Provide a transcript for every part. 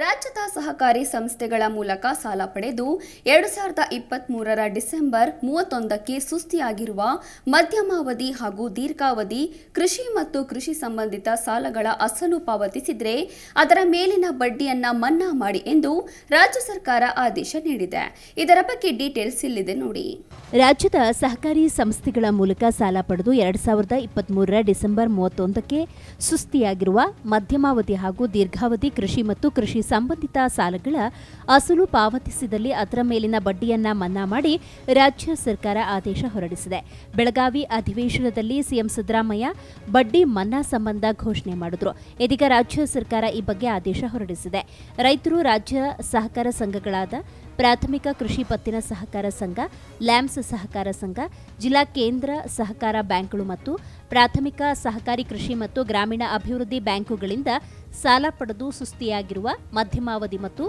ರಾಜ್ಯದ ಸಹಕಾರಿ ಸಂಸ್ಥೆಗಳ ಮೂಲಕ ಸಾಲ ಪಡೆದು ಎರಡು ಸಾವಿರದ ಇಪ್ಪತ್ತ್ಮೂರರ ಡಿಸೆಂಬರ್ ಮೂವತ್ತೊಂದಕ್ಕೆ ಸುಸ್ತಿಯಾಗಿರುವ ಮಧ್ಯಮಾವಧಿ ಹಾಗೂ ದೀರ್ಘಾವಧಿ ಕೃಷಿ ಮತ್ತು ಕೃಷಿ ಸಂಬಂಧಿತ ಸಾಲಗಳ ಅಸಲು ಪಾವತಿಸಿದರೆ ಅದರ ಮೇಲಿನ ಬಡ್ಡಿಯನ್ನ ಮನ್ನಾ ಮಾಡಿ ಎಂದು ರಾಜ್ಯ ಸರ್ಕಾರ ಆದೇಶ ನೀಡಿದೆ. ಇದರ ಬಗ್ಗೆ ಡೀಟೇಲ್ಸ್ ಇಲ್ಲಿದೆ ನೋಡಿ. ರಾಜ್ಯದ ಸಹಕಾರಿ ಸಂಸ್ಥೆಗಳ ಮೂಲಕ ಸಾಲ ಪಡೆದು ಎರಡು ಸಾವಿರದ ಇಪ್ಪತ್ತ್ಮೂರರ ಡಿಸೆಂಬರ್ ಮೂವತ್ತೊಂದಕ್ಕೆ ಸುಸ್ತಿಯಾಗಿರುವ ಮಧ್ಯಮಾವಧಿ ಹಾಗೂ ದೀರ್ಘಾವಧಿ ಕೃಷಿ ಮತ್ತು ಕೃಷಿ ಸಂಬಂಧಿತ ಸಾಲಗಳ ಅಸಲು ಪಾವತಿಸಿದಲ್ಲಿ ಅದರ ಮೇಲಿನ ಬಡ್ಡಿಯನ್ನ ಮನ್ನಾ ಮಾಡಿ ರಾಜ್ಯ ಸರ್ಕಾರ ಆದೇಶ ಹೊರಡಿಸಿದೆ. ಬೆಳಗಾವಿ ಅಧಿವೇಶನದಲ್ಲಿ ಸಿಎಂ ಸಿದ್ದರಾಮಯ್ಯ ಬಡ್ಡಿ ಮನ್ನಾ ಸಂಬಂಧ ಘೋಷಣೆ ಮಾಡಿದ್ರು. ಇದೀಗ ರಾಜ್ಯ ಸರ್ಕಾರ ಈ ಬಗ್ಗೆ ಆದೇಶ ಹೊರಡಿಸಿದೆ. ರೈತರು ರಾಜ್ಯ ಸಹಕಾರ ಸಂಘಗಳಾದ ಪ್ರಾಥಮಿಕ ಕೃಷಿ ಪತ್ತಿನ ಸಹಕಾರ ಸಂಘ ಲ್ಯಾಂಪ್ಸ್ ಸಹಕಾರ ಸಂಘ, ಜಿಲ್ಲಾ ಕೇಂದ್ರ ಸಹಕಾರ ಬ್ಯಾಂಕ್ಗಳು ಮತ್ತು ಪ್ರಾಥಮಿಕ ಸಹಕಾರಿ ಕೃಷಿ ಮತ್ತು ಗ್ರಾಮೀಣ ಅಭಿವೃದ್ಧಿ ಬ್ಯಾಂಕುಗಳಿಂದ ಸಾಲ ಪಡೆದು ಸುಸ್ತಿಯಾಗಿರುವ ಮಧ್ಯಮಾವಧಿ ಮತ್ತು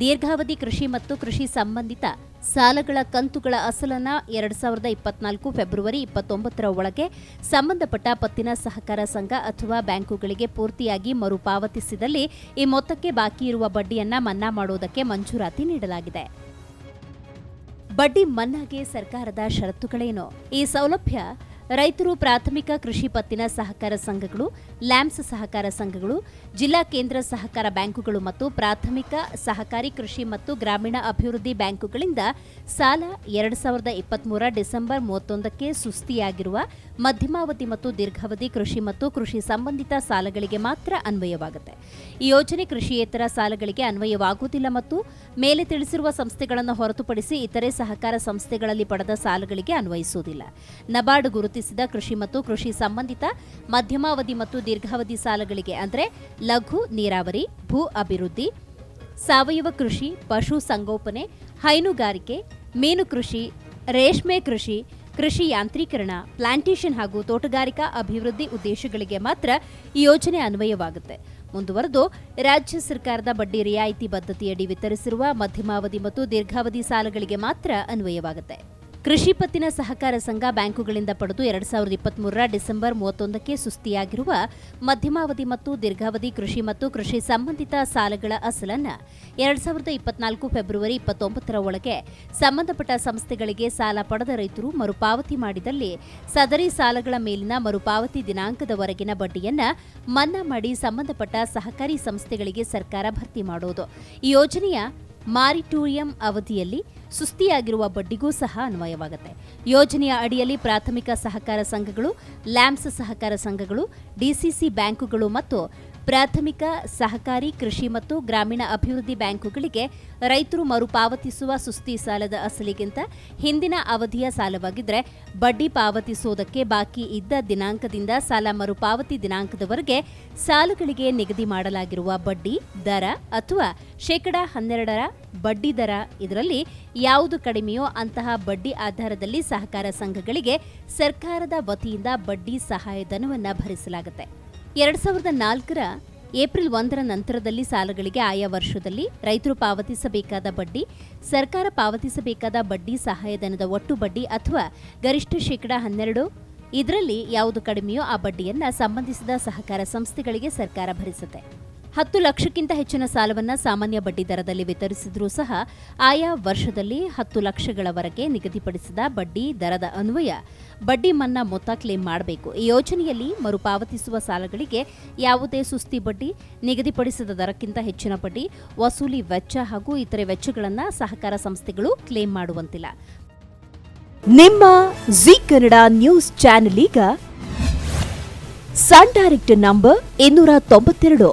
ದೀರ್ಘಾವಧಿ ಕೃಷಿ ಮತ್ತು ಕೃಷಿ ಸಂಬಂಧಿತ ಸಾಲಗಳ ಕಂತುಗಳ ಅಸಲನ್ನ ಎರಡ್ ಸಾವಿರದ ಇಪ್ಪತ್ನಾಲ್ಕು ಫೆಬ್ರವರಿ ಇಪ್ಪತ್ತೊಂಬತ್ತರ ಒಳಗೆ ಸಂಬಂಧಪಟ್ಟ ಪತ್ತಿನ ಸಹಕಾರ ಸಂಘ ಅಥವಾ ಬ್ಯಾಂಕುಗಳಿಗೆ ಪೂರ್ತಿಯಾಗಿ ಮರುಪಾವತಿಸಿದಲ್ಲಿ ಈ ಮೊತ್ತಕ್ಕೆ ಬಾಕಿ ಇರುವ ಬಡ್ಡಿಯನ್ನ ಮನ್ನಾ ಮಾಡುವುದಕ್ಕೆ ಮಂಜೂರಾತಿ ನೀಡಲಾಗಿದೆ. ಬಡ್ಡಿ ಮನ್ನಾಗೆ ಸರ್ಕಾರದ ಷರತ್ತುಗಳೇನು? ಈ ಸೌಲಭ್ಯ ರೈತರು ಪ್ರಾಥಮಿಕ ಕೃಷಿ ಪತ್ತಿನ ಸಹಕಾರ ಸಂಘಗಳು ಲ್ಯಾಂಪ್ಸ್ ಸಹಕಾರ ಸಂಘಗಳು, ಜಿಲ್ಲಾ ಕೇಂದ್ರ ಸಹಕಾರ ಬ್ಯಾಂಕುಗಳು ಮತ್ತು ಪ್ರಾಥಮಿಕ ಸಹಕಾರಿ ಕೃಷಿ ಮತ್ತು ಗ್ರಾಮೀಣ ಅಭಿವೃದ್ಧಿ ಬ್ಯಾಂಕುಗಳಿಂದ ಸಾಲ ಎರಡು ಸಾವಿರದ ಇಪ್ಪತ್ಮೂರ ಡಿಸೆಂಬರ್ ಮೂವತ್ತೊಂದಕ್ಕೆ ಸುಸ್ತಿಯಾಗಿರುವ ಮಧ್ಯಮಾವಧಿ ಮತ್ತು ದೀರ್ಘಾವಧಿ ಕೃಷಿ ಮತ್ತು ಕೃಷಿ ಸಂಬಂಧಿತ ಸಾಲಗಳಿಗೆ ಮಾತ್ರ ಅನ್ವಯವಾಗುತ್ತೆ. ಈ ಯೋಜನೆ ಕೃಷಿಯೇತರ ಸಾಲಗಳಿಗೆ ಅನ್ವಯವಾಗುವುದಿಲ್ಲ ಮತ್ತು ಮೇಲೆ ತಿಳಿಸಿರುವ ಸಂಸ್ಥೆಗಳನ್ನು ಹೊರತುಪಡಿಸಿ ಇತರೆ ಸಹಕಾರ ಸಂಸ್ಥೆಗಳಲ್ಲಿ ಪಡೆದ ಸಾಲಗಳಿಗೆ ಅನ್ವಯಿಸುವುದಿಲ್ಲ. ನಬಾರ್ಡ್ ಗುರುತಿಸಿದ ಕೃಷಿ ಮತ್ತು ಕೃಷಿ ಸಂಬಂಧಿತ ಮಧ್ಯಮಾವಧಿ ಮತ್ತು ದೀರ್ಘಾವಧಿ ಸಾಲಗಳಿಗೆ ಅಂದರೆ ಲಘು ನೀರಾವರಿ, ಭೂ ಅಭಿವೃದ್ಧಿ, ಸಾವಯವ ಕೃಷಿ, ಪಶು ಸಂಗೋಪನೆ, ಹೈನುಗಾರಿಕೆ, ಮೀನು ಕೃಷಿ, ರೇಷ್ಮೆ ಕೃಷಿ ಕೃಷಿ ಯಾಂತ್ರೀಕರಣ, ಪ್ಲಾಂಟೇಷನ್ ಹಾಗೂ ತೋಟಗಾರಿಕಾ ಅಭಿವೃದ್ಧಿ ಉದ್ದೇಶಗಳಿಗೆ ಮಾತ್ರ ಈ ಯೋಜನೆ ಅನ್ವಯವಾಗುತ್ತೆ. ಮುಂದುವರೆದು ರಾಜ್ಯ ಸರ್ಕಾರದ ಬಡ್ಡಿ ರಿಯಾಯಿತಿ ಬದ್ಧತೆಯಡಿ ವಿತರಿಸಿರುವ ಮಧ್ಯಮಾವಧಿ ಮತ್ತು ದೀರ್ಘಾವಧಿ ಸಾಲಗಳಿಗೆ ಮಾತ್ರ ಅನ್ವಯವಾಗುತ್ತೆ. ಕೃಷಿ ಪತ್ತಿನ ಸಹಕಾರ ಸಂಘ ಬ್ಯಾಂಕುಗಳಿಂದ ಪಡೆದು ಎರಡ್ ಸಾವಿರದ ಇಪ್ಪತ್ಮೂರರ ಡಿಸೆಂಬರ್ ಮೂವತ್ತೊಂದಕ್ಕೆ ಸುಸ್ತಿಯಾಗಿರುವ ಮಧ್ಯಮಾವಧಿ ಮತ್ತು ದೀರ್ಘಾವಧಿ ಕೃಷಿ ಮತ್ತು ಕೃಷಿ ಸಂಬಂಧಿತ ಸಾಲಗಳ ಅಸಲನ್ನು ಎರಡ್ ಸಾವಿರದ ಇಪ್ಪತ್ನಾಲ್ಕು ಫೆಬ್ರವರಿ ಇಪ್ಪತ್ತೊಂಬತ್ತರ ಒಳಗೆ ಸಂಬಂಧಪಟ್ಟ ಸಂಸ್ಥೆಗಳಿಗೆ ಸಾಲ ಪಡೆದ ರೈತರು ಮರುಪಾವತಿ ಮಾಡಿದಲ್ಲಿ ಸದರಿ ಸಾಲಗಳ ಮೇಲಿನ ಮರುಪಾವತಿ ದಿನಾಂಕದವರೆಗಿನ ಬಡ್ಡಿಯನ್ನು ಮನ್ನಾ ಮಾಡಿ ಸಂಬಂಧಪಟ್ಟ ಸಹಕಾರಿ ಸಂಸ್ಥೆಗಳಿಗೆ ಸರ್ಕಾರ ಭರ್ತಿ ಮಾಡುವುದು ಈ ಯೋಜನೆಯ ಮಾರಿಟೋರಿಯಂ ಅವಧಿಯಲ್ಲಿ ಸುಸ್ತಿಯಾಗಿರುವ ಬಡ್ಡಿಗೂ ಸಹ ಅನ್ವಯವಾಗುತ್ತೆ. ಯೋಜನೆಯ ಅಡಿಯಲ್ಲಿ ಪ್ರಾಥಮಿಕ ಸಹಕಾರ ಸಂಘಗಳು ಲ್ಯಾಂಪ್ಸ್ ಸಹಕಾರ ಸಂಘಗಳು, ಡಿಸಿಸಿ ಬ್ಯಾಂಕುಗಳು ಮತ್ತು ಪ್ರಾಥಮಿಕ ಸಹಕಾರಿ ಕೃಷಿ ಮತ್ತು ಗ್ರಾಮೀಣ ಅಭಿವೃದ್ಧಿ ಬ್ಯಾಂಕುಗಳಿಗೆ ರೈತರು ಮರುಪಾವತಿಸುವ ಸುಸ್ತಿ ಸಾಲದ ಅಸಲಿಗಿಂತ ಹಿಂದಿನ ಅವಧಿಯ ಸಾಲವಾಗಿದ್ದರೆ ಬಡ್ಡಿ ಪಾವತಿಸುವುದಕ್ಕೆ ಬಾಕಿ ಇದ್ದ ದಿನಾಂಕದಿಂದ ಸಾಲ ಮರುಪಾವತಿ ದಿನಾಂಕದವರೆಗೆ ಸಾಲಗಳಿಗೆ ನಿಗದಿ ಮಾಡಲಾಗಿರುವ ಬಡ್ಡಿ, ದರ ಅಥವಾ ಶೇಕಡಾ ಹನ್ನೆರಡರ ಬಡ್ಡಿ ದರ ಇದರಲ್ಲಿ ಯಾವುದು ಕಡಿಮೆಯೋ ಅಂತಹ ಬಡ್ಡಿ ಆಧಾರದಲ್ಲಿ ಸಹಕಾರ ಸಂಘಗಳಿಗೆ ಸರ್ಕಾರದ ವತಿಯಿಂದ ಬಡ್ಡಿ ಸಹಾಯಧನವನ್ನು ಭರಿಸಲಾಗುತ್ತೆ. ಎರಡ್ ಸಾವಿರದ ನಾಲ್ಕರ ಏಪ್ರಿಲ್ ಒಂದರ ನಂತರದಲ್ಲಿ ಸಾಲಗಳಿಗೆ ಆಯಾ ವರ್ಷದಲ್ಲಿ ರೈತರು ಪಾವತಿಸಬೇಕಾದ ಬಡ್ಡಿ, ಸರ್ಕಾರ ಪಾವತಿಸಬೇಕಾದ ಬಡ್ಡಿ ಸಹಾಯಧನದ ಒಟ್ಟು ಬಡ್ಡಿ ಅಥವಾ ಗರಿಷ್ಠ ಶೇಕಡ ಹನ್ನೆರಡು, ಇದರಲ್ಲಿ ಯಾವುದು ಕಡಿಮೆಯೋ ಆ ಬಡ್ಡಿಯನ್ನ ಸಂಬಂಧಿಸಿದ ಸಹಕಾರ ಸಂಸ್ಥೆಗಳಿಗೆ ಸರ್ಕಾರ ಭರಿಸುತ್ತೆ. ಹತ್ತು ಲಕ್ಷಕ್ಕಿಂತ ಹೆಚ್ಚಿನ ಸಾಲವನ್ನು ಸಾಮಾನ್ಯ ಬಡ್ಡಿ ದರದಲ್ಲಿ ವಿತರಿಸಿದರೂ ಸಹ ಆಯಾ ವರ್ಷದಲ್ಲಿ ಹತ್ತು ಲಕ್ಷಗಳವರೆಗೆ ನಿಗದಿಪಡಿಸಿದ ಬಡ್ಡಿ ದರದ ಅನ್ವಯ ಬಡ್ಡಿ ಮನ್ನಾ ಮೊತ್ತ ಕ್ಲೇಮ್ ಮಾಡಬೇಕು. ಈ ಯೋಜನೆಯಲ್ಲಿ ಮರುಪಾವತಿಸುವ ಸಾಲಗಳಿಗೆ ಯಾವುದೇ ಸುಸ್ತಿ ಬಡ್ಡಿ, ನಿಗದಿಪಡಿಸಿದ ದರಕ್ಕಿಂತ ಹೆಚ್ಚಿನ ಬಡ್ಡಿ, ವಸೂಲಿ ವೆಚ್ಚ ಹಾಗೂ ಇತರೆ ವೆಚ್ಚಗಳನ್ನು ಸಹಕಾರ ಸಂಸ್ಥೆಗಳು ಕ್ಲೇಮ್ ಮಾಡುವಂತಿಲ್ಲ. ನಿಮ್ಮ ಜಿ ಕನ್ನಡ ನ್ಯೂಸ್ ಚಾನೆಲ್ ಈಗ ಸನ್ ಡೈರೆಕ್ಟ್ ನಂಬರ್ ಇನ್ನೂರ ತೊಂಬತ್ತೆರಡು.